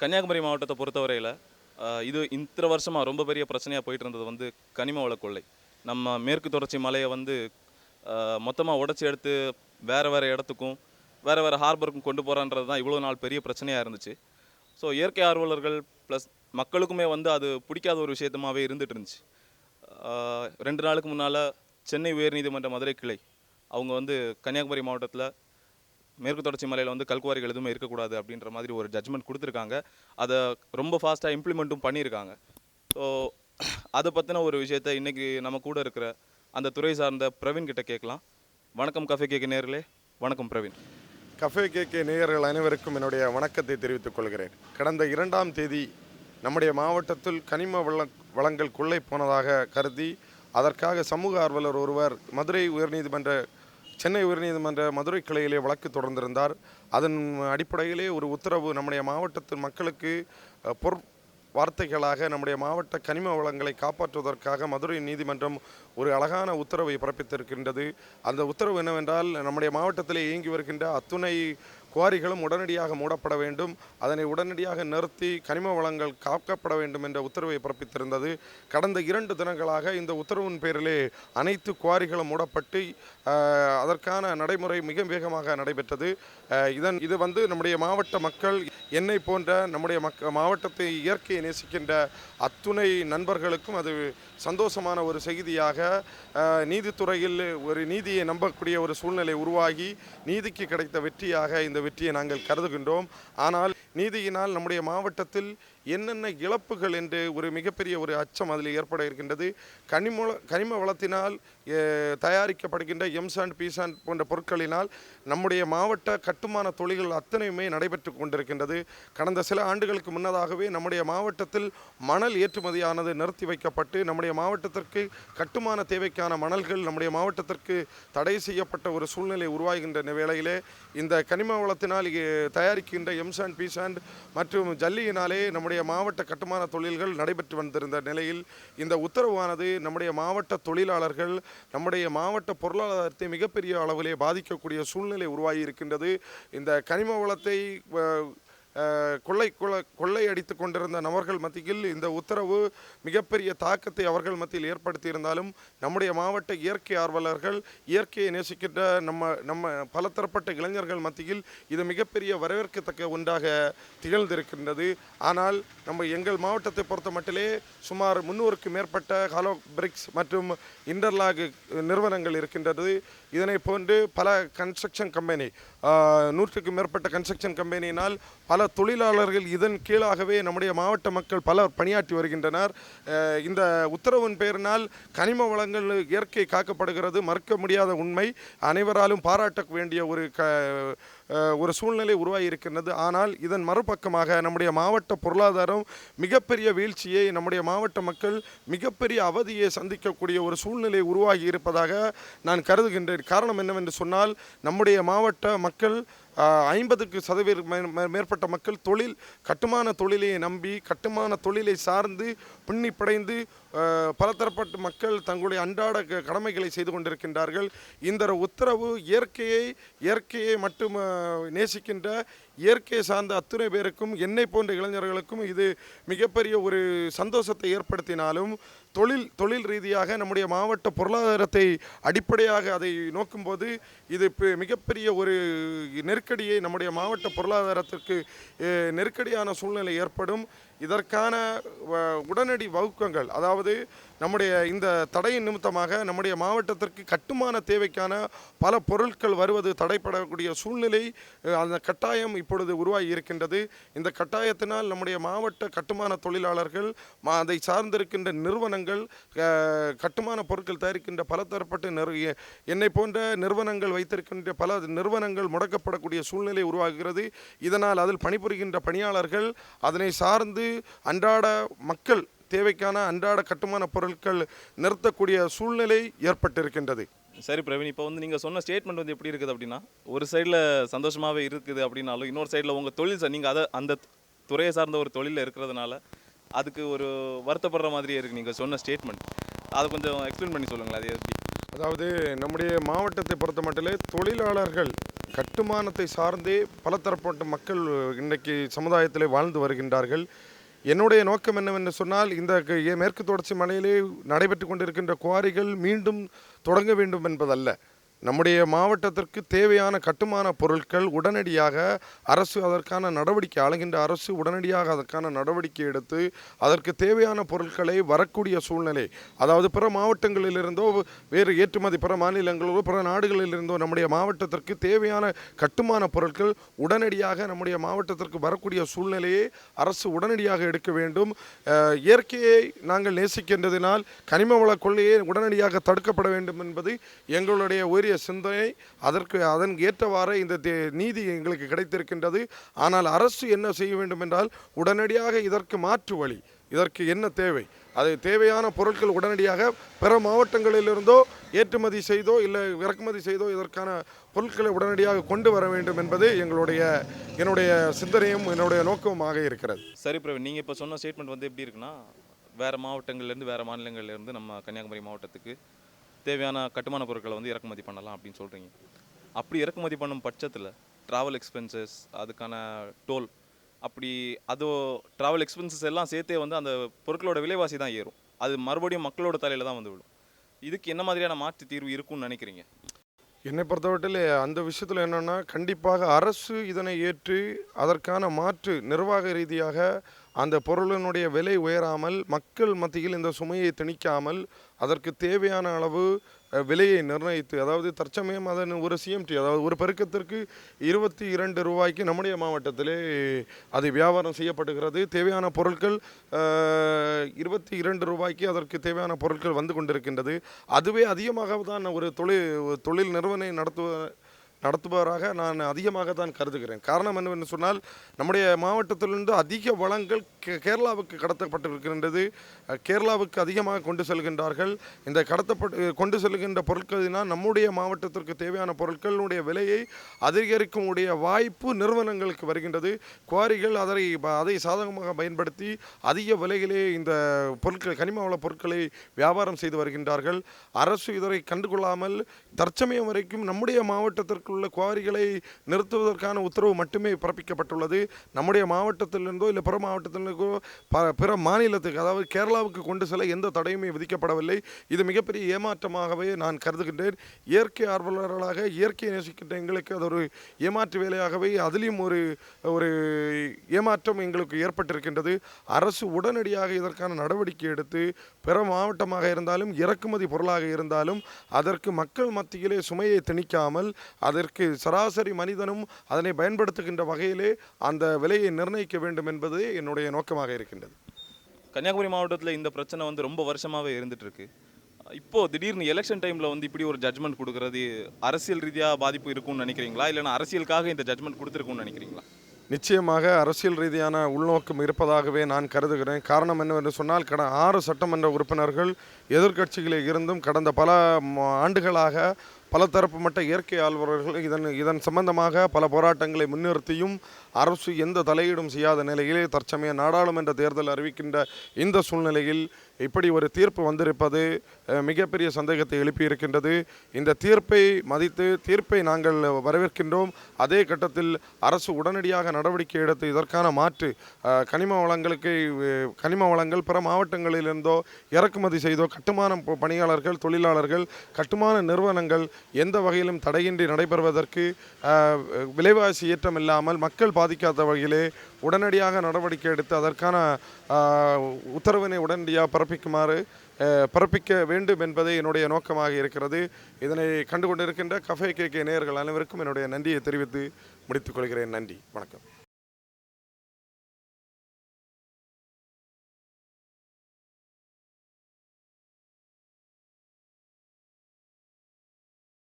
கன்னியாகுமரி மாவட்டத்தை பொறுத்தவரையில் இது இத்தனை வருஷமாக ரொம்ப பெரிய பிரச்சனையாக போயிட்டு இருந்தது வந்து கனிம வள கொள்ளை. நம்ம மேற்கு தொடர்ச்சி மலையை வந்து மொத்தமாக உடச்சி எடுத்து வேறு வேறு இடத்துக்கும் வேறு வேறு ஹார்பருக்கும் கொண்டு போகிறான்றது தான் இவ்வளோ நாள் பெரிய பிரச்சனையாக இருந்துச்சு. ஸோ இயற்கை ஆர்வலர்கள் ப்ளஸ் மக்களுக்குமே வந்து அது பிடிக்காத ஒரு விஷயத்தமாகவே இருந்துட்டு இருந்துச்சு ரெண்டு நாளுக்கு முன்னால் சென்னை உயர்நீதிமன்ற மதுரை கிளை அவங்க வந்து கன்னியாகுமரி மாவட்டத்தில் மேற்கு தொடர்ச்சி மலையில் வந்து கல்குவாரிகள் எதுவுமே இருக்கக்கூடாது அப்படின்ற மாதிரி ஒரு ஜட்ஜ்மெண்ட் கொடுத்துருக்காங்க. அதை ரொம்ப ஃபாஸ்ட்டாக இம்ப்ளிமெண்ட்டும் பண்ணியிருக்காங்க. ஸோ அதை பற்றின ஒரு விஷயத்தை இன்றைக்கி நம்ம கூட இருக்கிற அந்த துறை சார்ந்த பிரவீன் கிட்ட கேட்கலாம். வணக்கம் கஃபே கேக்கு நேர்களே வணக்கம் பிரவீன். கஃபே கேகே நேயர்கள் அனைவருக்கும் என்னுடைய வணக்கத்தை தெரிவித்துக் கொள்கிறேன். கடந்த இரண்டாம் தேதி நம்முடைய மாவட்டத்தில் கனிம வள வளங்கள் கொள்ளை போனதாக கருதி அதற்காக சமூக ஆர்வலர் ஒருவர் மதுரை உயர்நீதிமன்ற சென்னை உயர்நீதிமன்ற மதுரை கிளையிலே வழக்கு தொடர்ந்திருந்தார். அதன் அடிப்படையிலே ஒரு உத்தரவு நம்முடைய மாவட்டத்தின் மக்களுக்கு பொற் வார்த்தைகளாக நம்முடைய மாவட்ட கனிம வளங்களை காப்பாற்றுவதற்காக மதுரை நீதிமன்றம் ஒரு அழகான உத்தரவை பிறப்பித்திருக்கின்றது. அந்த உத்தரவு என்னவென்றால் நம்முடைய மாவட்டத்திலே இயங்கி வருகின்ற அத்துணை குவாரிகளும் உடனடியாக மூடப்பட வேண்டும். அதனை உடனடியாக நிறுத்தி கனிம வளங்கள் காக்கப்பட வேண்டும் என்ற உத்தரவை பிறப்பித்திருந்தது. கடந்த இரண்டு தினங்களாக இந்த உத்தரவின் பேரிலே அனைத்து குவாரிகளும் மூடப்பட்டு அதற்கான நடைமுறை மிக வேகமாக நடைபெற்றது. இதன் இது வந்து நம்முடைய மாவட்ட மக்கள் என்னை போன்ற நம்முடைய மக்க மாவட்டத்தை இயற்கையை நேசிக்கின்ற அத்துணை நண்பர்களுக்கும் அது சந்தோஷமான ஒரு செய்தியாக நீதித்துறையில் ஒரு நீதியை நம்பக்கூடிய ஒரு சூழ்நிலை உருவாகி நீதிக்கு கிடைத்த வெற்றியாக இந்த வெற்றியை நாங்கள் கருதுகின்றோம். ஆனால் நீதியினால் நம்முடைய மாவட்டத்தில் என்னென்ன இழப்புகள் என்று ஒரு மிகப்பெரிய ஒரு அச்சம் அதில் ஏற்பட இருக்கின்றது. கனிம கனிம வளத்தினால் தயாரிக்கப்படுகின்ற எம்சாண்ட் பீசாண்ட் போன்ற பொருட்களினால் நம்முடைய மாவட்ட கட்டுமான தொழில்கள் அத்தனையுமே நடைபெற்று கொண்டிருக்கின்றது. கடந்த சில ஆண்டுகளுக்கு முன்னதாகவே நம்முடைய மாவட்டத்தில் மணல் ஏற்றுமதியானது நிறுத்தி வைக்கப்பட்டு நம்முடைய மாவட்டத்திற்கு கட்டுமான தேவைக்கான மணல்கள் நம்முடைய மாவட்டத்திற்கு தடை செய்யப்பட்ட ஒரு சூழ்நிலை உருவாகின்ற வேளையிலே இந்த கனிம வளத்தினால் தயாரிக்கின்ற எம்சாண்ட் பீசாண்ட் மற்றும் ஜல்லியினாலே நம்முடைய மாவட்ட கட்டுமான தொழில்கள் நடைபெற்று வந்திருந்த நிலையில் இந்த உத்தரவானது நம்முடைய மாவட்ட தொழிலாளர்கள் நம்முடைய மாவட்ட பொருளாதாரத்தை மிகப்பெரிய அளவிலே பாதிக்கக்கூடிய சூழ்நிலை உருவாகி இருக்கின்றது இந்த கனிம வளத்தை கொள்ளை கொள்ளை கொள்ளையடித்து கொண்டிருந்த நபர்கள் மத்தியில் இந்த உத்தரவு மிகப்பெரிய தாக்கத்தை அவர்கள் மத்தியில் ஏற்படுத்தியிருந்தாலும் நம்முடைய மாவட்ட இயற்கை ஆர்வலர்கள் இயற்கையை நேசிக்கின்ற நம்ம நம்ம பலதரப்பட்ட இளைஞர்கள் மத்தியில் இது மிகப்பெரிய வரவேற்கத்தக்க ஒன்றாக திகழ்ந்திருக்கின்றது. ஆனால் நம்ம எங்கள் மாவட்டத்தை பொறுத்த மட்டிலே சுமார் முன்னூறுக்கு மேற்பட்ட ஹாலோ பிரிக்ஸ் மற்றும் இன்டர்லாக் நிறுவனங்கள் இருக்கின்றது. இதனை போன்று பல கன்ஸ்ட்ரக்ஷன் கம்பெனி நூற்றுக்கு மேற்பட்ட கன்ஸ்ட்ரக்ஷன் கம்பெனியினால் பல பல தொழிலாளர்கள் இதன் கீழாகவே நம்முடைய மாவட்ட மக்கள் பலர் பணியாற்றி வருகின்றனர். இந்த உத்தரவின் பெயரினால் கனிம வளங்கள் இயற்கை காக்கப்படுகிறது. மறுக்க முடியாத உண்மை. அனைவராலும் பாராட்ட வேண்டிய ஒரு க ஒரு சூழ்நிலை உருவாகியிருக்கின்றது. ஆனால் இதன் மறுபக்கமாக நம்முடைய மாவட்ட பொருளாதாரம் மிகப்பெரிய வீழ்ச்சியை நம்முடைய மாவட்ட மக்கள் மிகப்பெரிய அவதியை சந்திக்கக்கூடிய ஒரு சூழ்நிலை உருவாகி இருப்பதாக நான் கருதுகின்றேன். காரணம் என்னவென்று சொன்னால் நம்முடைய மாவட்ட மக்கள் ஐம்பதுக்கு சதவீதம் மே- மேற்பட்ட மக்கள் தொழில் கட்டுமான தொழிலை நம்பி கட்டுமான தொழிலை சார்ந்து பின்னி படைந்து பலதரப்பட்ட மக்கள் தங்களுடைய அன்றாட க- கடமைகளை செய்து கொண்டிருக்கின்றார்கள். இந்த உத்தரவு இயற்கையை இயற்கையை மட்டும் நேசிக்கின்ற இயற்கை சார்ந்த அத்துணை பேருக்கும் என்னை போன்ற இளைஞர்களுக்கும் இது மிகப்பெரிய ஒரு சந்தோஷத்தை ஏற்படுத்தினாலும் தொழில் தொழில் ரீதியாக நம்முடைய மாவட்ட பொருளாதாரத்தை அடிப்படையாக அதை நோக்கும்போது இது பெ- மிகப்பெரிய ஒரு நெருக்கடியை நம்முடைய மாவட்ட பொருளாதாரத்திற்கு நெருக்கடியான சூழ்நிலை ஏற்படும். இதற்கான வ- உடனடி வகுக்கங்கள் அதாவது நம்முடைய இந்த தடையின் நிமித்தமாக நம்முடைய மாவட்டத்திற்கு கட்டுமான தேவைக்கான பல பொருட்கள் வருவது தடைப்படக்கூடிய சூழ்நிலை அந்த கட்டாயம் இப்பொழுது உருவாகி இருக்கின்றது. இந்த கட்டாயத்தினால் நம்முடைய மாவட்ட கட்டுமான தொழிலாளர்கள் அதை சார்ந்திருக்கின்ற நிறுவனங்கள் கட்டுமான பொருட்கள் தயாரிக்கின்ற பல தரப்பட்ட நிறு என்னை போன்ற நிறுவனங்கள் வைத்திருக்கின்ற பல நிறுவனங்கள் முடக்கப்படக்கூடிய சூழ்நிலை உருவாகிறது. இதனால் அதில் பணிபுரிகின்ற பணியாளர்கள் அதனை சார்ந்து அன்றாட மக்கள் தேவைக்கான அன்றாட கட்டுமான பொருட்கள் நிறுத்தக்கூடிய சூழ்நிலை ஏற்பட்டிருக்கின்றது. சரி பிரவீன் இப்போ வந்து நீங்கள் சொன்ன ஸ்டேட்மெண்ட் வந்து எப்படி இருக்குது அப்படின்னா ஒரு சைடில் சந்தோஷமாகவே இருக்குது அப்படின்னாலும் இன்னொரு சைடில் உங்கள் தொழில் சார் நீங்கள் அதை அந்த துறையை சார்ந்த ஒரு தொழிலில் இருக்கிறதுனால அதுக்கு ஒரு வருத்தப்படுற மாதிரியே இருக்குது நீங்கள் சொன்ன ஸ்டேட்மெண்ட் அதை கொஞ்சம் எக்ஸ்பிளைன் பண்ணி சொல்லுங்களேன் அது எப்படி? அதாவது நம்முடைய மாவட்டத்தை பொறுத்த மட்டிலே தொழிலாளர்கள் கட்டுமானத்தை சார்ந்தே பலதரப்பட்ட மக்கள் இன்றைக்கு சமுதாயத்திலே வாழ்ந்து வருகின்றார்கள். என்னுடைய நோக்கம் என்னவென்று சொன்னால் இந்த மேற்கு தொடர்ச்சி மலையிலே நடைபெற்று கொண்டிருக்கின்ற குவாரிகள் மீண்டும் தொடங்க வேண்டும் என்பதல்ல. நம்முடைய மாவட்டத்திற்கு தேவையான கட்டுமான பொருட்கள் உடனடியாக அரசு அதற்கான நடவடிக்கை ஆளுகின்ற அரசு உடனடியாக அதற்கான நடவடிக்கை எடுத்து அதற்கு தேவையான பொருட்களை வரக்கூடிய சூழ்நிலை அதாவது பிற மாவட்டங்களிலிருந்தோ வேறு ஏற்றுமதி பிற மாநிலங்களோ பிற நாடுகளிலிருந்தோ நம்முடைய மாவட்டத்திற்கு தேவையான கட்டுமான பொருட்கள் உடனடியாக நம்முடைய மாவட்டத்திற்கு வரக்கூடிய சூழ்நிலையை அரசு உடனடியாக எடுக்க வேண்டும். இயற்கையை நாங்கள் நேசிக்கின்றதினால் கனிம வள கொள்ளையை உடனடியாக தடுக்கப்பட வேண்டும் என்பது எங்களுடைய உயரிய சிந்தனை அதற்கு அதன் ஏற்றவாறு இந்த தே- நீதி எங்களுக்கு கிடைத்திருக்கின்றது. ஆனால் அரசு என்ன செய்ய வேண்டும் என்றால் உடனடியாக இதற்கு மாற்று வழி இதற்கு என்ன தேவை? அது தேவையான பொருட்கள் உடனடியாக பிற மாவட்டங்களிலிருந்தோ ஏற்றுமதி செய்தோ இல்லை இறக்குமதி செய்தோ இதற்கான பொருட்களை உடனடியாக கொண்டு வர வேண்டும் என்பது எங்களுடைய என்னுடைய சிந்தனையும் என்னுடைய நோக்கமாக இருக்கிறது. சரி பிரவீன் நீங்கள் இப்போ சொன்ன ஸ்டேட்மெண்ட் வந்து எப்படி இருக்குன்னா வேறு மாவட்டங்கள்லேருந்து வேறு மாநிலங்கள்லேருந்து நம்ம கன்னியாகுமரி மாவட்டத்துக்கு தேவையான கட்டுமான பொருட்களை வந்து இறக்குமதி பண்ணலாம் அப்படின்னு சொல்கிறீங்க அப்படி இறக்குமதி பண்ணும் பட்சத்தில் ட்ராவல் எக்ஸ்பென்சஸ் அதுக்கான டோல் அப்படி அதோ ட்ராவல் எக்ஸ்பென்சஸ் எல்லாம் சேர்த்தே வந்து அந்த பொருட்களோட விலைவாசி தான் ஏறும். அது மறுபடியும் மக்களோட தலையில் தான் வந்து விடும் இதுக்கு என்ன மாதிரியான மாற்று தீர்வு இருக்கும்னு நினைக்கிறீங்க? என்னை பொறுத்தவரையில் அந்த விஷயத்தில் என்னென்னா கண்டிப்பாக அரசு இதனை ஏற்று அதற்கான மாற்று நிர்வாக ரீதியாக அந்த பொருளினுடைய விலை உயராமல் மக்கள் மத்தியில் இந்த சுமையை திணிக்காமல் அதற்கு தேவையான அளவு விலையை நிர்ணயித்து அதாவது தற்சமயம் அதன் ஒரு சிஎம்டி அதாவது ஒரு பெருக்கத்திற்கு இருபத்தி இரண்டு ரூபாய்க்கு நம்முடைய மாவட்டத்திலே அது வியாபாரம் செய்யப்படுகிறது. தேவையான பொருட்கள் இருபத்தி இரண்டு ரூபாய்க்கு அதற்கு தேவையான பொருட்கள் வந்து கொண்டிருக்கின்றது. அதுவே அதிகமாக தான் ஒரு தொழில் தொழில் நிறுவனை நடத்துவ நடத்துபவராக நான் அதிகமாக தான் கருதுகிறேன். காரணம் என்னவென்று சொன்னால் நம்முடைய மாவட்டத்திலிருந்து அதிக வளங்கள் கேரளாவுக்கு கடத்தப்பட்டிருக்கின்றது. கேரளாவுக்கு அதிகமாக கொண்டு செல்கின்றார்கள். இந்த கடத்தப்பட்டு கொண்டு செல்கின்ற பொருட்களினால் நம்முடைய மாவட்டத்திற்கு தேவையான பொருட்களுடைய விலையை அதிகரிக்கும் உடைய வாய்ப்பு நிறுவனங்களுக்கு வருகின்றது. குவாரிகள் அதை அதை சாதகமாக பயன்படுத்தி அதிக விலையிலே இந்த பொருட்கள் கனிம வள பொருட்களை வியாபாரம் செய்து வருகின்றார்கள். அரசு இதனை கண்டுகொள்ளாமல் தற்சமயம் வரைக்கும் நம்முடைய மாவட்டத்திற்கு உள்ள குவாரிகளை நிறுத்துவதற்கான உத்தரவு மட்டுமே பிறப்பிக்கப்பட்டுள்ளது. நம்முடைய மாவட்டத்திலிருந்தோ இல்லை புற மாவட்டத்திலிருந்தோ ப பிற மாநிலத்துக்கு அதாவது கேரளாவுக்கு கொண்டு செல்ல எந்த தடையுமே விதிக்கப்படவில்லை. இது மிகப்பெரிய ஏமாற்றமாகவே நான் கருதுகின்றேன். இயற்கை ஆர்வலர்களாக இயற்கையை நேசிக்கின்ற எங்களுக்கு அது ஒரு ஏமாற்று வேலையாகவே அதிலும் ஒரு ஒரு ஏமாற்றம் எங்களுக்கு ஏற்பட்டிருக்கின்றது. அரசு உடனடியாக இதற்கான நடவடிக்கை எடுத்து பிற மாவட்டமாக இருந்தாலும் இறக்குமதி பொருளாக இருந்தாலும் அதற்கு மக்கள் மத்தியிலே சுமையை திணிக்காமல் அதற்கு சராசரி மனிதனும் அதனை பயன்படுத்துகின்ற வகையிலே அந்த விலையை நிர்ணயிக்க வேண்டும் என்பது என்னுடைய நோக்கமாக இருக்கின்றது. கன்னியாகுமரி மாவட்டத்தில் இந்த பிரச்சனை வந்து ரொம்ப வருஷமாகவே இருந்துகிட்ருக்கு இப்போது திடீர்னு எலெக்ஷன் டைமில் வந்து இப்படி ஒரு ஜட்மெண்ட் கொடுக்குறது அரசியல் ரீதியாக பாதிப்பு இருக்கும்னு நினைக்கிறீங்களா? இல்லைன்னா அரசியலுக்காக இந்த ஜட்மெண்ட் கொடுத்துருக்கும்னு நினைக்கிறீங்களா? நிச்சயமாக அரசியல் ரீதியான உள்நோக்கம் இருப்பதாகவே நான் கருதுகிறேன். காரணம் என்னவென்று சொன்னால் கடந்த ஆறு சட்டமன்ற உறுப்பினர்கள் எதிர்க்கட்சிகளில் இருந்தும் கடந்த பல ஆண்டுகளாக பல தரப்பு மட்ட இயற்கை ஆழ்வர்கள் இதன் இதன் சம்பந்தமாக பல போராட்டங்களை முன்னிறுத்தியும் அரசு எந்த தலையீடும் செய்யாத நிலையிலே தற்சமய நாடாளுமன்ற தேர்தல் அறிவிக்கின்ற இந்த சூழ்நிலையில் இப்படி ஒரு தீர்ப்பு வந்திருப்பது மிகப்பெரிய சந்தேகத்தை எழுப்பியிருக்கின்றது. இந்த தீர்ப்பை மதித்து தீர்ப்பை நாங்கள் வரவேற்கின்றோம். அதே கட்டத்தில் அரசு உடனடியாக நடவடிக்கை எடுத்து இதற்கான மாற்று கனிம வளங்களுக்கு கனிம வளங்கள் பிற மாவட்டங்களிலிருந்தோ இறக்குமதி செய்தோ கட்டுமான பணியாளர்கள் தொழிலாளர்கள் கட்டுமான நிறுவனங்கள் எந்த வகையிலும் தடையின்றி நடைபெறுவதற்கு விலைவாசி ஏற்றம் இல்லாமல் மக்கள் பாதிக்காத வகையிலே உடனடியாக நடவடிக்கை எடுத்து அதற்கான உத்தரவினை உடனடியாக பிறப்பிக்குமாறு பிறப்பிக்க வேண்டும் என்பதே என்னுடைய நோக்கமாக இருக்கிறது. இதனை கண்டுகொண்டிருக்கின்ற கஃபே கே கே நேயர்கள் அனைவருக்கும் என்னுடைய நன்றியை தெரிவித்து முடித்துக் கொள்கிறேன். நன்றி. வணக்கம்.